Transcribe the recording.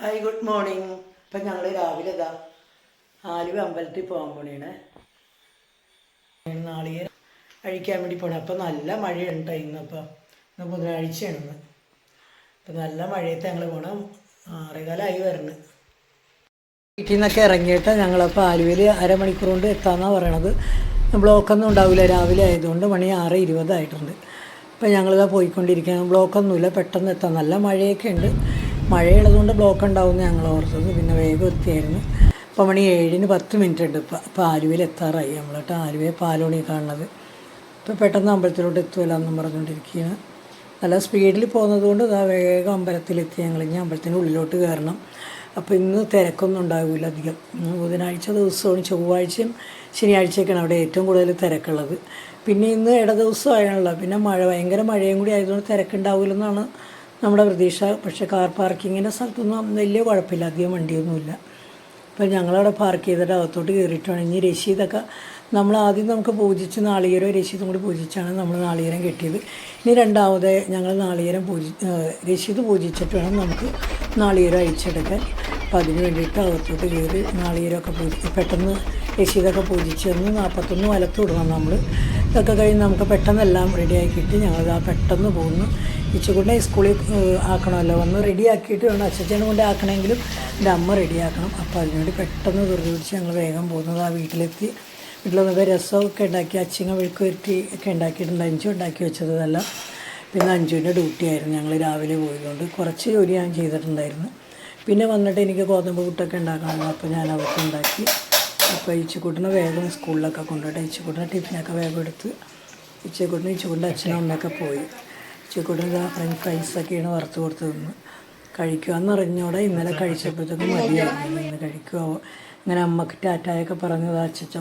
Hi good morning ഇപ്പം ഞങ്ങൾ രാവിലെ ഇതാ ആലുവ അമ്പലത്തിൽ പോകാൻ പോണേണ്. നാളികേരം അഴിക്കാൻ വേണ്ടി പോണേ. അപ്പം നല്ല മഴയുണ്ട് ഇന്നിപ്പം ഇന്ന്. ബുധനാഴ്ചയാണ് ഇന്ന്. അപ്പം നല്ല മഴയത്ത് ഞങ്ങൾ പോകണം ആറേകാലമായി വരണം. വീട്ടിൽ നിന്നൊക്കെ ഇറങ്ങിയിട്ട് ഞങ്ങളപ്പോൾ ആലുവയിൽ അരമണിക്കൂർ കൊണ്ട് എത്താമെന്നാണ് പറയണത്. ബ്ലോക്കൊന്നും ഉണ്ടാവില്ല രാവിലെ ആയതുകൊണ്ട് മണി ആറ് ഇരുപതായിട്ടുണ്ട് അപ്പം ഞങ്ങളിതാ പോയിക്കൊണ്ടിരിക്കുകയാണ് ബ്ലോക്കൊന്നുമില്ല പെട്ടെന്ന് എത്താം. നല്ല മഴയൊക്കെ ഉണ്ട്. മഴയുള്ളതുകൊണ്ട് ബ്ലോക്ക് ഉണ്ടാവുമെന്ന് ഞങ്ങൾ ഓർത്തത്. പിന്നെ വേഗം എത്തിയായിരുന്നു. ഇപ്പോൾ മണി ഏഴിന് പത്ത് മിനിറ്റ് ഉണ്ട് ഇപ്പം അപ്പോൾ ആലുവയിൽ എത്താറായി നമ്മളിട്ട് ആലുവയെ പാലോണി കാണുന്നത്. ഇപ്പോൾ പെട്ടെന്ന് അമ്പലത്തിലോട്ട് എത്തുമല്ലോ എന്നും പറഞ്ഞുകൊണ്ടിരിക്കുകയാണ്. നല്ല സ്പീഡിൽ പോകുന്നത് കൊണ്ട് ഇതാ വേഗം അമ്പലത്തിലെത്തി. ഞങ്ങൾ ഇനി അമ്പലത്തിന്റെ ഉള്ളിലോട്ട് കയറണം. അപ്പോൾ ഇന്ന് തിരക്കൊന്നും ഉണ്ടാവില്ല അധികം. ബുധനാഴ്ച ദിവസമാണ്. ചൊവ്വാഴ്ചയും ശനിയാഴ്ചയൊക്കെയാണ് അവിടെ ഏറ്റവും കൂടുതൽ തിരക്കുള്ളത്. പിന്നെ ഇന്ന് ഇട ദിവസമാണല്ലോ പിന്നെ മഴ ഭയങ്കര മഴയും കൂടി ആയതുകൊണ്ട് തിരക്കുണ്ടാവില്ലെന്നാണ് നമ്മുടെ പ്രതീക്ഷ പക്ഷേ കാർ പാർക്കിങ്ങിന്റെ സ്ഥലത്തൊന്നും വലിയ കുഴപ്പമില്ല. അധികം വണ്ടിയൊന്നുമില്ല. അപ്പോൾ ഞങ്ങളവിടെ പാർക്ക് ചെയ്തിട്ട് അകത്തോട്ട് കയറിയിട്ടാണ്. ഇനി രശീതൊക്കെ നമ്മൾ ആദ്യം നമുക്ക് പൂജിച്ച് നാളികേരം രശീദും കൂടി പൂജിച്ചാണ് നമ്മൾ നാളികേരം കെട്ടിയത്. ഇനി രണ്ടാമത് ഞങ്ങൾ നാളികേരം പൂജി രശീദ് പൂജിച്ചിട്ട് വേണം നമുക്ക് നാളികേരം അയച്ചെടുക്കാൻ അപ്പോൾ അതിന് വേണ്ടിയിട്ട് അകത്തോട്ട് കയറി നാളികേരമൊക്കെ പൂജി പെട്ടെന്ന് രശീതൊക്കെ പൂജിച്ച് ഒന്ന് നാൽപ്പത്തൊന്ന് വലത്ത് വിടണം നമ്മൾ ഇതൊക്കെ കഴിഞ്ഞ് നമുക്ക് പെട്ടെന്ന് എല്ലാം റെഡിയാക്കിയിട്ട് ഞങ്ങൾ ആ പെട്ടെന്ന് പോകുന്നു ഇച്ചുകൊണ്ട് സ്കൂളിൽ ആക്കണമല്ലോ. വന്ന് റെഡിയാക്കിയിട്ട് വേണം. അച്ഛച്ചേനെ കൊണ്ട് ആക്കണമെങ്കിലും എന്റെ അമ്മ റെഡിയാക്കണം അപ്പോൾ അതിനുവേണ്ടി പെട്ടെന്ന് ധൃതി പിടിച്ച് ഞങ്ങൾ വേഗം പോകുന്നത് ആ വീട്ടിലെത്തി. വീട്ടിൽ വന്നപ്പോൾ രസമൊക്കെ ഉണ്ടാക്കി. അച്ചിങ്ങ വെഴുക്ക് വരുത്തി ഒക്കെ ഉണ്ടാക്കിയിട്ടുണ്ട്. അഞ്ചും ഉണ്ടാക്കി വെച്ചത് പിന്നെ അഞ്ചുവിന്റെ ഡ്യൂട്ടി ആയിരുന്നു. ഞങ്ങൾ രാവിലെ പോയതുകൊണ്ട് കുറച്ച് ജോലി ഞാൻ ചെയ്തിട്ടുണ്ടായിരുന്നു. പിന്നെ വന്നിട്ട് എനിക്ക് ഗോതമ്പ് പുട്ടൊക്കെ ഉണ്ടാക്കണം അപ്പോൾ ഞാൻ അവർക്ക് ഉണ്ടാക്കി. അപ്പോൾ ഇച്ചുകൂട്ടിനെ വേഗം സ്കൂളിലൊക്കെ കൊണ്ടുപോയിട്ട് ഇച്ചുകൂട്ടിനെ ടിഫിനൊക്കെ വേഗം എടുത്ത് ഇച്ചിക്കൂട്ടിന് ഇച്ചിക്കൂട്ടിന്റെ അച്ഛനും അമ്മയൊക്കെ പോയി. ഇച്ചിക്കൂട്ടിന് ഫ്രഞ്ച് ഫ്രൈസൊക്കെയാണ് വറുത്ത് കൊടുത്ത് തിന്ന്. കഴിക്കുമെന്ന് അറിഞ്ഞോടെ. ഇന്നലെ കഴിച്ചപ്പോഴത്തേക്കും മതിയായിരുന്നു. ഇന്ന് കഴിക്കുമോ ഇങ്ങനെ അമ്മയ്ക്ക് ടാറ്റായൊക്കെ പറഞ്ഞത് അച്ഛച്ച